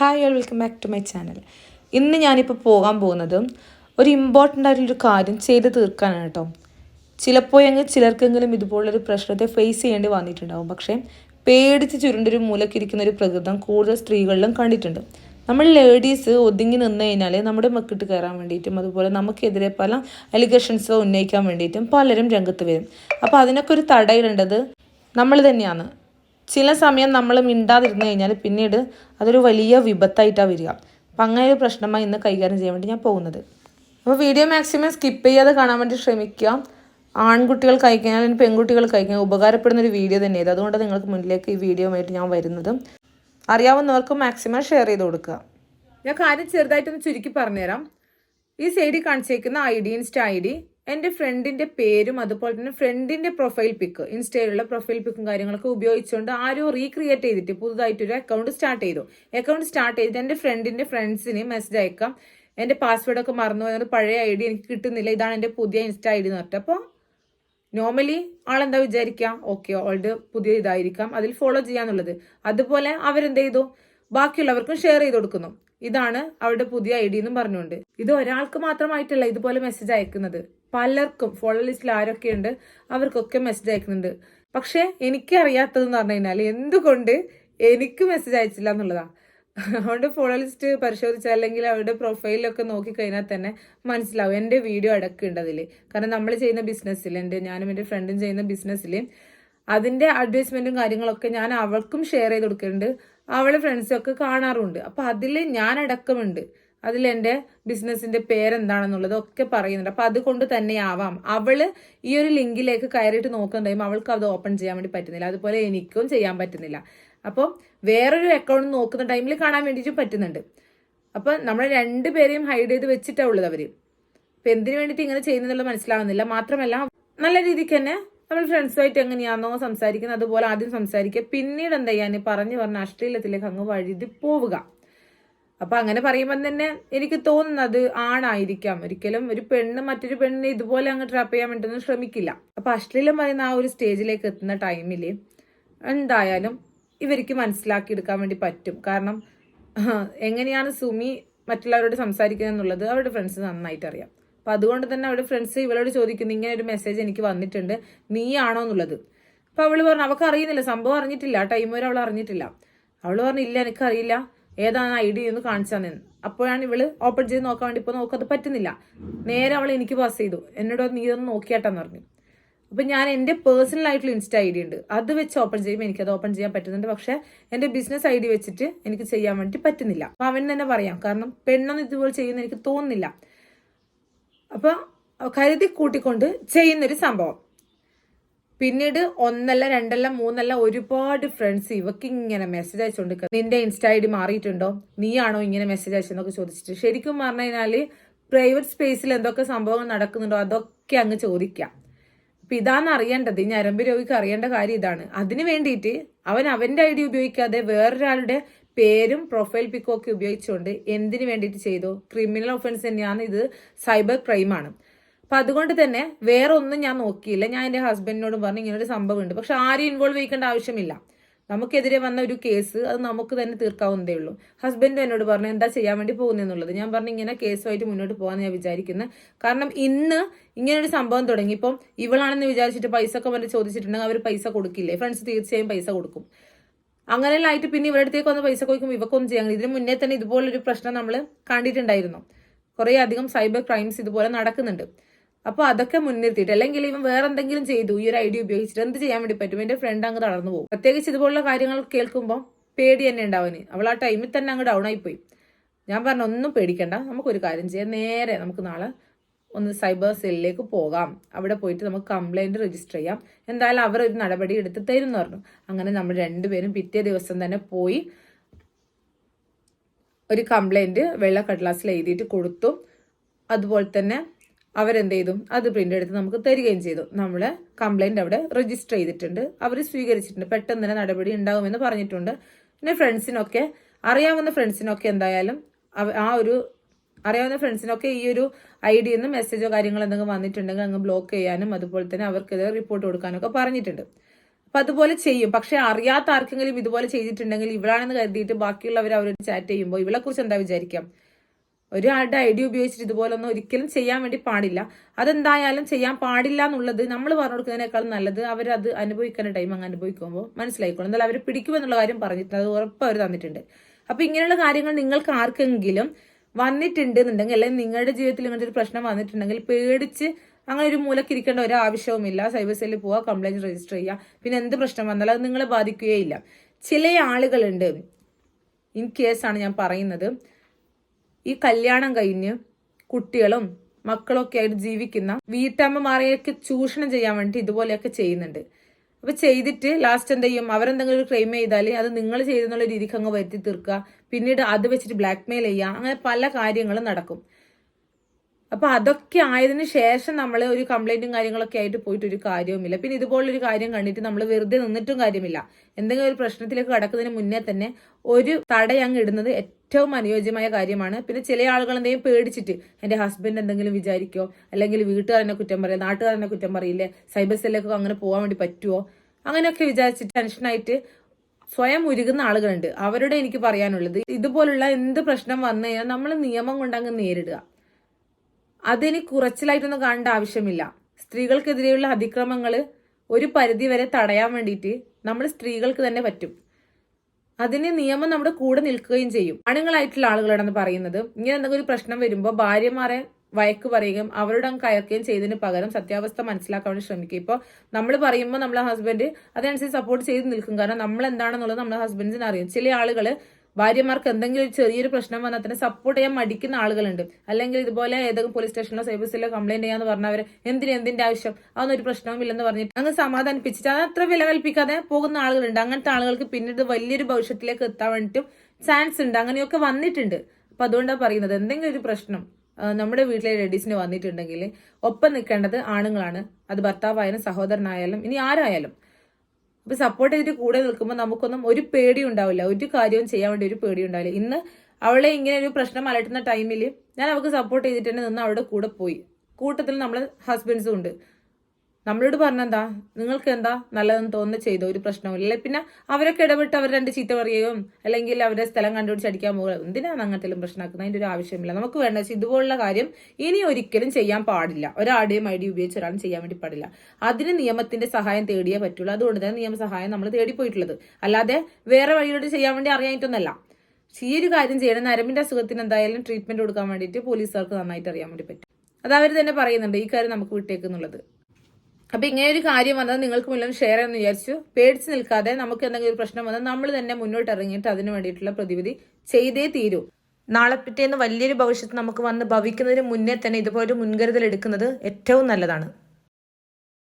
Hi all welcome back to my channel ഇന്ന് ഞാനിപ്പോൾ പോകാൻ പോകുന്നത് ഒരു ഇമ്പോർട്ടന്റ് ആയിട്ടുള്ളൊരു കാര്യം ചെയ്ത് തീർക്കാനാണ് കേട്ടോ. ചിലപ്പോൾ ചിലപ്പോഴെങ്കിൽ ചിലർക്കെങ്കിലും ഇതുപോലൊരു പ്രശ്നത്തെ ഫേസ് ചെയ്യേണ്ടി വന്നിട്ടുണ്ടാവും. പക്ഷേ പേടിച്ച് ചുരുണ്ടൊരു മൂലക്കിരിക്കുന്ന ഒരു പ്രകൃതം കൂടുതൽ സ്ത്രീകളിലും കണ്ടിട്ടുണ്ട്. നമ്മൾ ലേഡീസ് ഒതുങ്ങി നിന്ന് കഴിഞ്ഞാൽ നമ്മുടെ മക്കിട്ട് കയറാൻ വേണ്ടിയിട്ടും അതുപോലെ നമുക്കെതിരെ പല അലിഗേഷൻസ് ഉന്നയിക്കാൻ വേണ്ടിയിട്ടും പലരും രംഗത്ത് വരും. അപ്പോൾ അതിനൊക്കെ ഒരു തടയിടേണ്ടത് നമ്മൾ തന്നെയാണ്. ചില സമയം നമ്മൾ മിണ്ടാതിരുന്നു കഴിഞ്ഞാൽ പിന്നീട് അതൊരു വലിയ വിപത്തായിട്ടാണ് വരിക. അപ്പം അങ്ങനെ ഒരു പ്രശ്നമായി ഇന്ന് കൈകാര്യം ചെയ്യാൻ വേണ്ടി ഞാൻ പോകുന്നത്. അപ്പോൾ വീഡിയോ മാക്സിമം സ്കിപ്പ് ചെയ്യാതെ കാണാൻ വേണ്ടി ശ്രമിക്കുക. ആൺകുട്ടികൾ കഴിക്കാൻ അല്ലെങ്കിൽ പെൺകുട്ടികൾ കഴിക്കാൻ ഉപകാരപ്പെടുന്ന ഒരു വീഡിയോ തന്നെ ഇത്. അതുകൊണ്ട് നിങ്ങൾക്ക് മുന്നിലേക്ക് ഈ വീഡിയോ ആയിട്ട് ഞാൻ വരുന്നത്. അറിയാവുന്നവർക്ക് മാക്സിമം ഷെയർ ചെയ്ത് കൊടുക്കുക. ഞാൻ കാര്യം ചെറുതായിട്ടൊന്ന് ചുരുക്കി പറഞ്ഞുതരാം. ഈ സൈഡിൽ കാണിച്ചേക്കുന്ന I D insta I D എന്റെ ഫ്രണ്ടിന്റെ പേരും അതുപോലെ തന്നെ ഫ്രണ്ടിന്റെ പ്രൊഫൈൽ പിക്ക് ഇൻസ്റ്റയിലുള്ള പ്രൊഫൈൽ പിക്കും കാര്യങ്ങളൊക്കെ ഉപയോഗിച്ചുകൊണ്ട് ആരോ റീക്രിയേറ്റ് ചെയ്തിട്ട് പുതുതായിട്ടൊരു അക്കൗണ്ട് സ്റ്റാർട്ട് ചെയ്തു. അക്കൗണ്ട് സ്റ്റാർട്ട് ചെയ്തിട്ട് എന്റെ ഫ്രണ്ടിന്റെ ഫ്രണ്ട്സിന് മെസ്സേജ് അയക്കാം. എന്റെ പാസ്വേഡൊക്കെ മറന്നു പോയത് പഴയ ഐ ഡി എനിക്ക് കിട്ടുന്നില്ല. ഇതാണ് എന്റെ പുതിയ ഇൻസ്റ്റ ഐ ഡി എന്ന് പറഞ്ഞിട്ട്. അപ്പോൾ നോർമലി ആളെന്താ വിചാരിക്കുക ഓക്കെ ഓൾഡ് പുതിയ ഇതായിരിക്കാം. അതിൽ ഫോളോ ചെയ്യാന്നുള്ളത്. അതുപോലെ അവരെന്ത് ചെയ്തു? ബാക്കിയുള്ളവർക്കും ഷെയർ ചെയ്ത് കൊടുക്കുന്നു. ഇതാണ് അവരുടെ പുതിയ ഐ ഡി എന്നും പറഞ്ഞുകൊണ്ട്. ഇത് ഒരാൾക്ക് മാത്രമായിട്ടല്ല ഇതുപോലെ മെസ്സേജ് അയക്കുന്നത്. പലർക്കും ഫോളോ ലിസ്റ്റിൽ ആരൊക്കെ ഉണ്ട് അവർക്കൊക്കെ മെസ്സേജ് അയക്കുന്നുണ്ട്. പക്ഷേ എനിക്ക് അറിയാത്തതെന്ന് പറഞ്ഞു കഴിഞ്ഞാൽ എന്തുകൊണ്ട് എനിക്ക് മെസ്സേജ് അയച്ചില്ല എന്നുള്ളതാണ് അവരുടെ ഫോളോ ലിസ്റ്റ് പരിശോധിച്ചാൽ അല്ലെങ്കിൽ അവരുടെ പ്രൊഫൈലൊക്കെ നോക്കിക്കഴിഞ്ഞാൽ തന്നെ മനസ്സിലാവും. എന്റെ വീഡിയോ അടക്കമുണ്ട് അതിൽ കാരണം നമ്മൾ ചെയ്യുന്ന ബിസിനസ്സിൽ എന്റെ ഞാനും എന്റെ ഫ്രണ്ടും ചെയ്യുന്ന ബിസിനസ്സിൽ അതിന്റെ അഡ്വർടൈസ്മെന്റും കാര്യങ്ങളൊക്കെ ഞാൻ അവൾക്കും ഷെയർ ചെയ്ത് കൊടുക്കുന്നുണ്ട് അവളെ ഫ്രണ്ട്സൊക്കെ കാണാറുണ്ട്. അപ്പോൾ അതിൽ ഞാൻ അടക്കമുണ്ട് അതിൽ എന്റെ ബിസിനസ്സിന്റെ പേരെന്താണെന്നുള്ളത് ഒക്കെ പറയുന്നുണ്ട്. അപ്പോൾ അതുകൊണ്ട് തന്നെ ആവാം. അവൾ ഈ ഒരു ലിങ്കിലേക്ക് കയറിയിട്ട് നോക്കുന്ന ടൈം അവൾക്ക് അത് ഓപ്പൺ ചെയ്യാൻ വേണ്ടി പറ്റുന്നില്ല. അതുപോലെ എനിക്കും ചെയ്യാൻ പറ്റുന്നില്ല. അപ്പോൾ വേറൊരു അക്കൗണ്ട് നോക്കുന്ന ടൈമിൽ കാണാൻ വേണ്ടിയിട്ടും പറ്റുന്നുണ്ട്. അപ്പോൾ നമ്മൾ രണ്ടുപേരെയും ഹൈഡ് ചെയ്ത് വെച്ചിട്ടാണ് ഉള്ളത് അവർ. അപ്പം എന്തിനു വേണ്ടിയിട്ട് ഇങ്ങനെ ചെയ്യുന്നതെന്നുള്ളത് മനസ്സിലാവുന്നില്ല. മാത്രമല്ല നല്ല രീതിക്ക് തന്നെ നമ്മൾ ഫ്രണ്ട്സുമായിട്ട് എങ്ങനെയാണോ സംസാരിക്കുന്നത് അതുപോലെ ആദ്യം സംസാരിക്കുക. പിന്നീട് എന്താ ചെയ്യാൻ പറഞ്ഞു പറഞ്ഞ അശ്ലീലത്തിലേക്ക് അങ്ങ് വഴുതി പോവുക. അപ്പൊ അങ്ങനെ പറയുമ്പോൾ തന്നെ എനിക്ക് തോന്നുന്നത് ആണായിരിക്കാം. ഒരിക്കലും ഒരു പെണ്ണ് മറ്റൊരു പെണ്ണിനെ ഇതുപോലെ അങ്ങ് ട്രാപ്പ് ചെയ്യാൻ വേണ്ടിയൊന്നും ശ്രമിക്കില്ല. അപ്പൊ അശ്ലീലം പറയുന്ന ആ ഒരു സ്റ്റേജിലേക്ക് എത്തുന്ന ടൈമിൽ എന്തായാലും ഇവർക്ക് മനസ്സിലാക്കി എടുക്കാൻ വേണ്ടി പറ്റും. കാരണം എങ്ങനെയാണ് സുമി മറ്റുള്ളവരോട് സംസാരിക്കുന്നത് എന്നുള്ളത് അവരുടെ ഫ്രണ്ട്സ് നന്നായിട്ട് അറിയാം അപ്പൊ അതുകൊണ്ട് തന്നെ അവരുടെ ഫ്രണ്ട്സ് ഇവളോട് ചോദിക്കുന്നു ഇങ്ങനെ ഒരു മെസ്സേജ് എനിക്ക് വന്നിട്ടുണ്ട്. നീയാണോ എന്നുള്ളത്? അപ്പൊ അവൾ പറഞ്ഞു അവൾക്ക് അറിയുന്നില്ല. സംഭവം അറിഞ്ഞിട്ടില്ല. ടൈം വരെ അവൾ അറിഞ്ഞിട്ടില്ല. അവൾ പറഞ്ഞു ഇല്ല എനിക്കറിയില്ല. ഏതാണ് ഐ ഡി എന്ന് കാണിച്ചാൽ നിന്ന് അപ്പോഴാണ് ഇവൾ ഓപ്പൺ ചെയ്ത് നോക്കാൻ വേണ്ടി ഇപ്പോൾ നോക്കത് പറ്റുന്നില്ല. നേരെ അവൾ എനിക്ക് പാസ് ചെയ്തു. എന്നോട് നീ ഇതൊന്ന് നോക്കിയാട്ടെന്ന് പറഞ്ഞു. അപ്പം ഞാൻ എന്റെ പേഴ്സണൽ ആയിട്ടുള്ള ഇൻസ്റ്റ ഐ ഡി ഉണ്ട്. അത് വെച്ച് ഓപ്പൺ ചെയ്യുമ്പോൾ എനിക്കത് ഓപ്പൺ ചെയ്യാൻ പറ്റുന്നുണ്ട്. പക്ഷെ എന്റെ ബിസിനസ് ഐ ഡി വെച്ചിട്ട് എനിക്ക് ചെയ്യാൻ വേണ്ടി പറ്റുന്നില്ല. അപ്പം അവൻ തന്നെ പറയാം. കാരണം പെണ്ണൊന്നും ഇതുപോലെ ചെയ്യുന്ന എനിക്ക് തോന്നുന്നില്ല. അപ്പോൾ കരുതി കൂട്ടിക്കൊണ്ട് ചെയ്യുന്നൊരു സംഭവം. പിന്നീട് ഒന്നല്ല രണ്ടല്ല മൂന്നല്ല ഒരുപാട് ഫ്രണ്ട്സ് ഇവക്ക് ഇങ്ങനെ മെസ്സേജ് അയച്ചുകൊണ്ട് നിന്റെ ഇൻസ്റ്റ ഐ ഡി മാറിയിട്ടുണ്ടോ? നീയാണോ ഇങ്ങനെ മെസ്സേജ് അയച്ചെന്നൊക്കെ ചോദിച്ചിട്ട്. ശരിക്കും പറഞ്ഞു കഴിഞ്ഞാൽ പ്രൈവറ്റ് സ്പേസിൽ എന്തൊക്കെ സംഭവങ്ങൾ നടക്കുന്നുണ്ടോ അതൊക്കെ അങ്ങ് ചോദിക്കാം. അപ്പൊ ഇതാണ് അറിയേണ്ടത് ഈ ഞരമ്പ് രോഗിക്ക് അറിയേണ്ട കാര്യം ഇതാണ്. അതിന് വേണ്ടിയിട്ട് അവൻ അവന്റെ ഐ ഡി ഉപയോഗിക്കാതെ വേറൊരാളുടെ പേരും പ്രൊഫൈൽ പിക്കോക്ക് ഉപയോഗിച്ചുകൊണ്ട് എന്തിനു വേണ്ടിയിട്ട് ചെയ്തു? ക്രിമിനൽ ഒഫൻസ് തന്നെയാണ് ഇത്. സൈബർ ക്രൈമാണ് അപ്പൊ അതുകൊണ്ട് തന്നെ വേറെ ഒന്നും ഞാൻ നോക്കിയില്ല. ഞാൻ എന്റെ ഹസ്ബൻഡിനോടും പറഞ്ഞു ഇങ്ങനൊരു ഒരു സംഭവം ഉണ്ട് പക്ഷെ ആരും ഇൻവോൾവ് ചെയ്യിക്കേണ്ട ആവശ്യമില്ല. നമുക്കെതിരെ വന്ന ഒരു കേസ് അത് നമുക്ക് തന്നെ തീർക്കാവുന്നതേ ഉള്ളൂ. ഹസ്ബൻഡ് എന്നോട് പറഞ്ഞു എന്താ ചെയ്യാൻ വേണ്ടി പോകുന്നതെന്നുള്ളത് ഞാൻ പറഞ്ഞു ഇങ്ങനെ കേസുമായിട്ട് മുന്നോട്ട് പോകാമെന്ന് ഞാൻ വിചാരിക്കുന്നത് കാരണം ഇന്ന് ഇങ്ങനെ ഒരു സംഭവം തുടങ്ങി. ഇപ്പം ഇവളാണെന്ന് വിചാരിച്ചിട്ട് പൈസ ഒക്കെ വന്ന് ചോദിച്ചിട്ടുണ്ടെങ്കിൽ അവർ പൈസ കൊടുക്കില്ലേ? ഫ്രണ്ട്സ് തീർച്ചയായും പൈസ കൊടുക്കും. അങ്ങനെയുള്ള ആയിട്ട് പിന്നെ ഇവരുടെ അടുത്തേക്ക് വന്ന് പൈസ കൊയ്ക്കും ഇവക്കൊന്നും ചെയ്യാൻ ഇതിന് മുന്നേ തന്നെ ഇതുപോലൊരു പ്രശ്നം നമ്മൾ കണ്ടിട്ടുണ്ടായിരുന്നു. കുറേ അധികം സൈബർ ക്രൈംസ് ഇതുപോലെ നടക്കുന്നുണ്ട്. അപ്പോൾ അതൊക്കെ മുൻനിർത്തിയിട്ട് അല്ലെങ്കിൽ ഇവൻ വേറെ എന്തെങ്കിലും ചെയ്തു ഈ ഒരു ഐഡിയ ഉപയോഗിച്ചിട്ട് എന്ത് ചെയ്യാൻ വേണ്ടി പറ്റും? എന്റെ ഫ്രണ്ട് അങ്ങ് തളർന്നു പോകും. പ്രത്യേകിച്ച് ഇതുപോലുള്ള കാര്യങ്ങൾ കേൾക്കുമ്പോൾ പേടി തന്നെ ഉണ്ടാവാന് അവൾ ആ ടൈമിൽ തന്നെ അങ്ങ് ഡൗൺ ആയിപ്പോയി ഞാൻ പറഞ്ഞു ഒന്നും പേടിക്കണ്ട നമുക്കൊരു കാര്യം ചെയ്യാം. നേരെ നമുക്ക് നാളെ ഒന്ന് സൈബർ സെല്ലിലേക്ക് പോകാം. അവിടെ പോയിട്ട് നമുക്ക് കംപ്ലൈന്റ് രജിസ്റ്റർ ചെയ്യാം. എന്തായാലും അവർ ഒരു നടപടി എടുത്ത് തരും പറഞ്ഞു. അങ്ങനെ നമ്മൾ രണ്ടുപേരും പിറ്റേ ദിവസം തന്നെ പോയി ഒരു കംപ്ലൈന്റ് വെള്ള കടലാസിൽ എഴുതിയിട്ട് കൊടുത്തു. അതുപോലെ തന്നെ അവരെന്ത് ചെയ്തു? അത് പ്രിന്റ് എടുത്ത് നമുക്ക് തരികയും ചെയ്തു. നമ്മൾ കംപ്ലൈന്റ് അവിടെ രജിസ്റ്റർ ചെയ്തിട്ടുണ്ട്. അവർ സ്വീകരിച്ചിട്ടുണ്ട്. പെട്ടെന്ന് തന്നെ നടപടി ഉണ്ടാകുമെന്ന് പറഞ്ഞിട്ടുണ്ട്. പിന്നെ ഫ്രണ്ട്സിനൊക്കെ അറിയാവുന്ന ഫ്രണ്ട്സിനൊക്കെ എന്തായാലും ആ ഒരു അറിയാവുന്ന ഫ്രണ്ട്സിനൊക്കെ ഈ ഒരു ഐ ഡി നിന്ന് മെസ്സേജോ കാര്യങ്ങളോ എന്തെങ്കിലും വന്നിട്ടുണ്ടെങ്കിൽ അങ്ങ് ബ്ലോക്ക് ചെയ്യാനും അതുപോലെ തന്നെ അവർക്കെതിരെ റിപ്പോർട്ട് കൊടുക്കാനൊക്കെ പറഞ്ഞിട്ടുണ്ട്. അപ്പൊ അതുപോലെ ചെയ്യും. പക്ഷെ അറിയാത്ത ആർക്കെങ്കിലും ഇതുപോലെ ചെയ്തിട്ടുണ്ടെങ്കിൽ ഇവളാണെന്ന് കരുതിയിട്ട് ബാക്കിയുള്ളവർ അവരോട് ചാറ്റ് ചെയ്യുമ്പോൾ ഇവളെ കുറിച്ച് എന്താ വിചാരിക്കാം? ഒരാളുടെ ഐഡിയ ഉപയോഗിച്ചിട്ട് ഇതുപോലൊന്നും ഒരിക്കലും ചെയ്യാൻ വേണ്ടി പാടില്ല. അതെന്തായാലും ചെയ്യാൻ പാടില്ല എന്നുള്ളത് നമ്മൾ പറഞ്ഞു കൊടുക്കുന്നതിനേക്കാൾ നല്ലത് അവരത് അനുഭവിക്കുന്ന ടൈം അങ്ങ് അനുഭവിക്കുമ്പോൾ മനസ്സിലായിക്കോളും. എന്നാലും അവർ പിടിക്കുമെന്നുള്ള കാര്യം പറഞ്ഞിട്ടുണ്ട്. അത് ഉറപ്പ് അവർ തന്നിട്ടുണ്ട്. അപ്പൊ ഇങ്ങനെയുള്ള കാര്യങ്ങൾ നിങ്ങൾക്ക് ആർക്കെങ്കിലും വന്നിട്ടുണ്ട് എന്നുണ്ടെങ്കിൽ അല്ലെങ്കിൽ നിങ്ങളുടെ ജീവിതത്തിൽ ഇങ്ങനത്തെ ഒരു പ്രശ്നം വന്നിട്ടുണ്ടെങ്കിൽ പേടിച്ച് അങ്ങനെ ഒരു മൂലക്ക് ഇരിക്കേണ്ട ഒരു ആവശ്യവുമില്ല. സൈബർ സെല്ലിൽ പോവുക കംപ്ലൈന്റ് രജിസ്റ്റർ ചെയ്യുക പിന്നെ എന്ത് പ്രശ്നം വന്നാലും അത് നിങ്ങളെ ബാധിക്കുകയില്ല. ചില ആളുകളുണ്ട്. ഇൻ കേസാണ് ഞാൻ പറയുന്നത്. ഈ കല്യാണം കഴിഞ്ഞ് കുട്ടികളും മക്കളൊക്കെ ആയിട്ട് ജീവിക്കുന്ന വീട്ടമ്മമാരെയൊക്കെ ചൂഷണം ചെയ്യാൻ വേണ്ടി ഇതുപോലെയൊക്കെ ചെയ്യുന്നുണ്ട്. അപ്പൊ ചെയ്തിട്ട് ലാസ്റ്റ് എന്ത് ചെയ്യും? അവരെന്തെങ്കിലും ക്ലെയിം ചെയ്താൽ അത് നിങ്ങൾ ചെയ്തെന്നുള്ള രീതിക്ക് അങ്ങ് വരുത്തി തീർക്കുക. പിന്നീട് അത് വെച്ചിട്ട് ബ്ലാക്ക് മെയിൽ ചെയ്യുക. അങ്ങനെ പല കാര്യങ്ങളും നടക്കും. അപ്പൊ അതൊക്കെ ആയതിനു ശേഷം നമ്മൾ ഒരു കംപ്ലൈന്റും കാര്യങ്ങളൊക്കെ ആയിട്ട് പോയിട്ട് ഒരു കാര്യവുമില്ല. പിന്നെ ഇതുപോലൊരു കാര്യം കണ്ടിട്ട് നമ്മൾ വെറുതെ നിന്നിട്ടും കാര്യമില്ല. എന്തെങ്കിലും ഒരു പ്രശ്നത്തിലേക്ക് കടക്കുന്നതിന് മുന്നേ തന്നെ ഒരു തടയങ്ങ് ഇടുന്നത് ഏറ്റവും അനുയോജ്യമായ കാര്യമാണ്. പിന്നെ ചില ആളുകൾ എന്തെങ്കിലും പേടിച്ചിട്ട് എന്റെ ഹസ്ബൻഡ് എന്തെങ്കിലും വിചാരിക്കോ? അല്ലെങ്കിൽ വീട്ടുകാരനെ കുറ്റം പറയില്ല നാട്ടുകാരനെ കുറ്റം പറയില്ലേ? സൈബർ സെല്ലൊക്കെ അങ്ങനെ പോകാൻ വേണ്ടി പറ്റുമോ അങ്ങനെയൊക്കെ വിചാരിച്ചിട്ട് ടെൻഷനായിട്ട് സ്വയം ഉരുകുന്ന ആളുകളുണ്ട്. അവരോട് എനിക്ക് പറയാനുള്ളത് ഇതുപോലുള്ള എന്ത് പ്രശ്നം വന്നു കഴിഞ്ഞാൽ നമ്മൾ നിയമം കൊണ്ടങ്ങ് നേരിടുക. അതിന് കുറച്ചിലായിട്ടൊന്നും കാണേണ്ട ആവശ്യമില്ല. സ്ത്രീകൾക്കെതിരെയുള്ള അതിക്രമങ്ങൾ ഒരു പരിധി വരെ തടയാൻ വേണ്ടിയിട്ട് നമ്മൾ സ്ത്രീകൾക്ക് തന്നെ പറ്റും. അതിന് നിയമം നമ്മുടെ കൂടെ നിൽക്കുകയും ചെയ്യും. ആണുങ്ങളായിട്ടുള്ള ആളുകളാണെന്ന് പറയുന്നത്. ഇങ്ങനെ എന്തെങ്കിലും ഒരു പ്രശ്നം വരുമ്പോൾ ഭാര്യമാരെ വയക്ക് പറയുകയും അവരോട് അങ്ങ് കയർക്കുകയും ചെയ്തതിന് പകരം സത്യാവസ്ഥ മനസ്സിലാക്കാൻ വേണ്ടി ശ്രമിക്കുക ഇപ്പോൾ നമ്മൾ പറയുമ്പോൾ നമ്മളെ ഹസ്ബൻഡ് അതിനനുസരിച്ച് സപ്പോർട്ട് ചെയ്ത് നിൽക്കും. കാരണം നമ്മൾ എന്താണെന്നുള്ളത് നമ്മുടെ ഹസ്ബൻഡിന് അറിയും. ചില ആളുകൾ ഭാര്യമാർക്ക് എന്തെങ്കിലും ചെറിയൊരു പ്രശ്നം വന്നാൽ തന്നെ സപ്പോർട്ട് ചെയ്യാൻ മടിക്കുന്ന ആളുകളുണ്ട്. അല്ലെങ്കിൽ ഇതുപോലെ ഏതെങ്കിലും പോലീസ് സ്റ്റേഷനിലോ സൈബർ സെല്ലോ കംപ്ലൈന്റ് ചെയ്യാന്ന് പറഞ്ഞവർ എന്തിന് എന്തിന്റെ ആവശ്യം? അതൊന്നും ഒരു പ്രശ്നവും ഇല്ലെന്ന് പറഞ്ഞിട്ട് അങ്ങ് സമാധാനിപ്പിച്ചിട്ട് അത് അത്ര വില കൽപ്പിക്കാതെ പോകുന്ന ആളുകളുണ്ട്. അങ്ങനത്തെ ആളുകൾക്ക് പിന്നീട് വലിയൊരു ഭവിഷ്യത്തിലേക്ക് എത്താൻ വേണ്ടിയിട്ടും ചാൻസ് ഉണ്ട്. അങ്ങനെയൊക്കെ വന്നിട്ടുണ്ട്. അപ്പൊ അതുകൊണ്ടാണ് പറയുന്നത് എന്തെങ്കിലും ഒരു പ്രശ്നം നമ്മുടെ വീട്ടിലെ ലേഡീസിന് വന്നിട്ടുണ്ടെങ്കിൽ ഒപ്പം നിൽക്കേണ്ടത് ആണുങ്ങളാണ്. അത് ഭർത്താവായാലും സഹോദരനായാലും ഇനി ആരായാലും അപ്പൊ സപ്പോർട്ട് ചെയ്തിട്ട് കൂടെ നിൽക്കുമ്പോൾ നമുക്കൊന്നും ഒരു പേടി ഉണ്ടാവില്ല. ഒരു കാര്യവും ചെയ്യാൻ വേണ്ടി ഒരു പേടി ഉണ്ടാവില്ല. ഇന്ന് അവളെ ഇങ്ങനെ ഒരു പ്രശ്നം അലട്ടുന്ന ടൈമിൽ ഞാൻ അവൾക്ക് സപ്പോർട്ട് ചെയ്തിട്ട് തന്നെ നിന്ന് അവളുടെ കൂടെ പോയി. കൂട്ടത്തിൽ നമ്മൾ ഹസ്ബൻഡ്സും ഉണ്ട്. നമ്മളോട് പറഞ്ഞെന്താ? നിങ്ങൾക്ക് എന്താ നല്ലതെന്ന് തോന്നുന്ന ചെയ്തോ? ഒരു പ്രശ്നവും ഇല്ല. പിന്നെ അവരൊക്കെ ഇടപെട്ട് അവർ രണ്ട് ചീത്ത പറയുകയും അല്ലെങ്കിൽ അവരുടെ സ്ഥലം കണ്ടുപിടിച്ച് അടിക്കാൻ പോകുക എന്തിനാണ് അങ്ങനത്തെ പ്രശ്നമാക്കുന്നത്? അതിന്റെ ഒരു ആവശ്യമില്ല. നമുക്ക് വേണ്ട വെച്ചാൽ ഇതുപോലുള്ള കാര്യം ഇനി ഒരിക്കലും ചെയ്യാൻ പാടില്ല. ഒരാടെയും ഐ ഡി ഉപയോഗിച്ച് ഒരാളും ചെയ്യാൻ വേണ്ടി പാടില്ല. അതിന് നിയമത്തിന്റെ സഹായം തേടിയേ പറ്റുള്ളൂ. അതുകൊണ്ട് തന്നെ നിയമസഹായം നമ്മൾ തേടിപ്പോയിട്ടുള്ളത് അല്ലാതെ വേറെ വഴിയോട് ചെയ്യാൻ വേണ്ടി അറിയാനിട്ടൊന്നല്ല പക്ഷേ ഈ ഒരു കാര്യം ചെയ്യണം. നരമ്പിന്റെ അസുഖത്തിന് എന്തായാലും ട്രീറ്റ്മെന്റ് കൊടുക്കാൻ വേണ്ടിയിട്ട് പോലീസുകാർക്ക് നന്നായിട്ട് അറിയാൻ വേണ്ടി പറ്റും. അത് അവർ തന്നെ പറയുന്നുണ്ട്. ഈ കാര്യം നമുക്ക് വിട്ടേക്കുന്നുള്ളത് അപ്പൊ ഇങ്ങനെ ഒരു കാര്യം വന്നത് നിങ്ങൾക്ക് മുന്നിൽ ഷെയർ ചെയ്യാമെന്ന് വിചാരിച്ചു. പേടിച്ച് നിൽക്കാതെ നമുക്ക് എന്തെങ്കിലും ഒരു പ്രശ്നം വന്നാൽ നമ്മൾ തന്നെ മുന്നോട്ട് ഇറങ്ങിയിട്ട് അതിന് വേണ്ടിയിട്ടുള്ള പ്രതിവിധി ചെയ്തേ തീരൂ. നാളെ പിറ്റേന്ന് വലിയൊരു ഭവിഷ്യത്ത് നമുക്ക് വന്ന് ഭവിക്കുന്നതിന് മുന്നേ തന്നെ ഇതുപോലൊരു മുൻകരുതൽ എടുക്കുന്നത് ഏറ്റവും നല്ലതാണ്.